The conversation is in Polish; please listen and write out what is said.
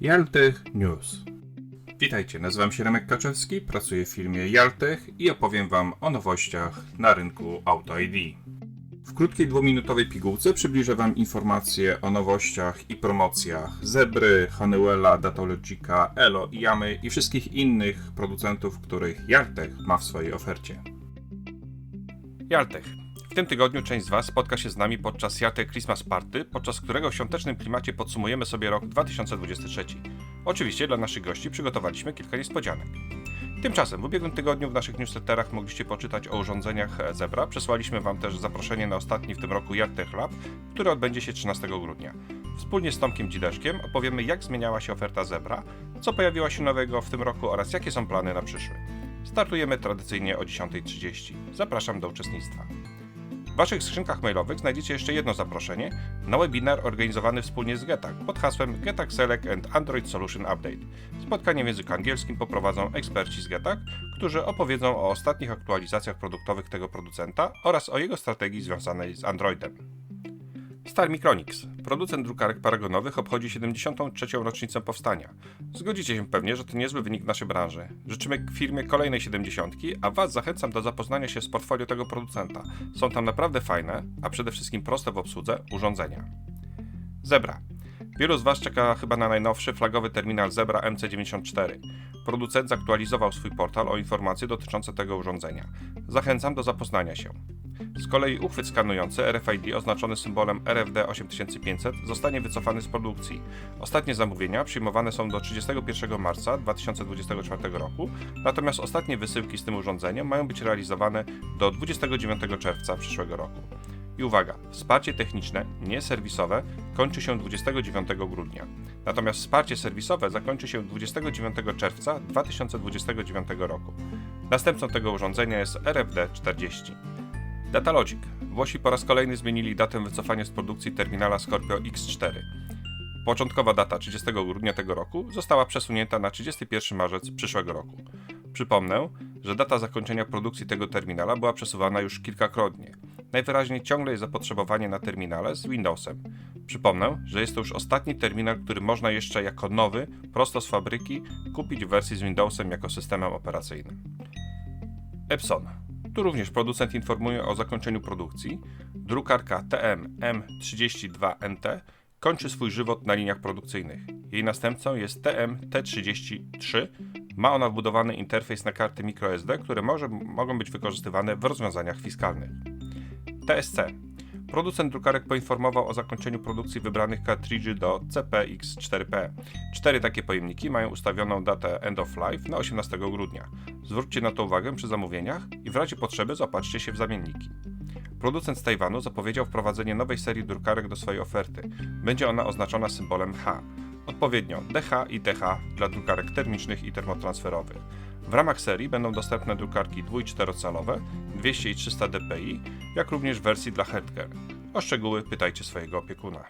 Jaltech News. Witajcie, nazywam się Remek Kaczewski, pracuję w firmie Jaltech i opowiem Wam o nowościach na rynku Auto ID. W krótkiej dwuminutowej pigułce przybliżę Wam informacje o nowościach i promocjach Zebry, Honeywella, Datalogica, Elo, Yamy i wszystkich innych producentów, których Jaltech ma w swojej ofercie. Jaltech. W tym tygodniu część z Was spotka się z nami podczas Jaltech Christmas Party, podczas którego w świątecznym klimacie podsumujemy sobie rok 2023. Oczywiście dla naszych gości przygotowaliśmy kilka niespodzianek. Tymczasem w ubiegłym tygodniu w naszych newsletterach mogliście poczytać o urządzeniach Zebra. Przesłaliśmy Wam też zaproszenie na ostatni w tym roku Jaltech Lab, który odbędzie się 13 grudnia. Wspólnie z Tomkiem Dzideszkiem opowiemy jak zmieniała się oferta Zebra, co pojawiło się nowego w tym roku oraz jakie są plany na przyszły. Startujemy tradycyjnie o 10.30. Zapraszam do uczestnictwa. W Waszych skrzynkach mailowych znajdziecie jeszcze jedno zaproszenie na webinar organizowany wspólnie z Getak pod hasłem Getak Select and Android Solution Update. Spotkanie w języku angielskim poprowadzą eksperci z Getak, którzy opowiedzą o ostatnich aktualizacjach produktowych tego producenta oraz o jego strategii związanej z Androidem. Star Micronics, producent drukarek paragonowych, obchodzi 73. rocznicę powstania. Zgodzicie się pewnie, że to niezły wynik naszej branży. Życzymy firmie kolejnej 70, a Was zachęcam do zapoznania się z portfolio tego producenta. Są tam naprawdę fajne, a przede wszystkim proste w obsłudze urządzenia. Zebra. Wielu z Was czeka chyba na najnowszy flagowy terminal Zebra MC94. Producent zaktualizował swój portal o informacje dotyczące tego urządzenia. Zachęcam do zapoznania się. Z kolei uchwyt skanujący RFID oznaczony symbolem RFD 8500 zostanie wycofany z produkcji. Ostatnie zamówienia przyjmowane są do 31 marca 2024 roku, natomiast ostatnie wysyłki z tym urządzeniem mają być realizowane do 29 czerwca przyszłego roku. I uwaga, wsparcie techniczne, nie serwisowe, kończy się 29 grudnia. Natomiast wsparcie serwisowe zakończy się 29 czerwca 2029 roku. Następcą tego urządzenia jest RFD 40. Datalogic. Włosi po raz kolejny zmienili datę wycofania z produkcji terminala Scorpio X4. Początkowa data 30 grudnia tego roku została przesunięta na 31 marzec przyszłego roku. Przypomnę, że data zakończenia produkcji tego terminala była przesuwana już kilkakrotnie. Najwyraźniej ciągle jest zapotrzebowanie na terminale z Windowsem. Przypomnę, że jest to już ostatni terminal, który można jeszcze jako nowy, prosto z fabryki, kupić w wersji z Windowsem jako systemem operacyjnym. Epson. Tu również producent informuje o zakończeniu produkcji. Drukarka TM M32NT kończy swój żywot na liniach produkcyjnych. Jej następcą jest TM T33. Ma ona wbudowany interfejs na karty microSD, które może, mogą być wykorzystywane w rozwiązaniach fiskalnych. TSC. Producent drukarek poinformował o zakończeniu produkcji wybranych kartridży do CPX4P. Cztery takie pojemniki mają ustawioną datę end of life na 18 grudnia. Zwróćcie na to uwagę przy zamówieniach i w razie potrzeby zaopatrzcie się w zamienniki. Producent z Tajwanu zapowiedział wprowadzenie nowej serii drukarek do swojej oferty. Będzie ona oznaczona symbolem H. Odpowiednio DH i DH dla drukarek termicznych i termotransferowych. W ramach serii będą dostępne drukarki 2 i 4-calowe, 200 i 300 dpi, jak również wersji dla healthcare. O szczegóły pytajcie swojego opiekuna.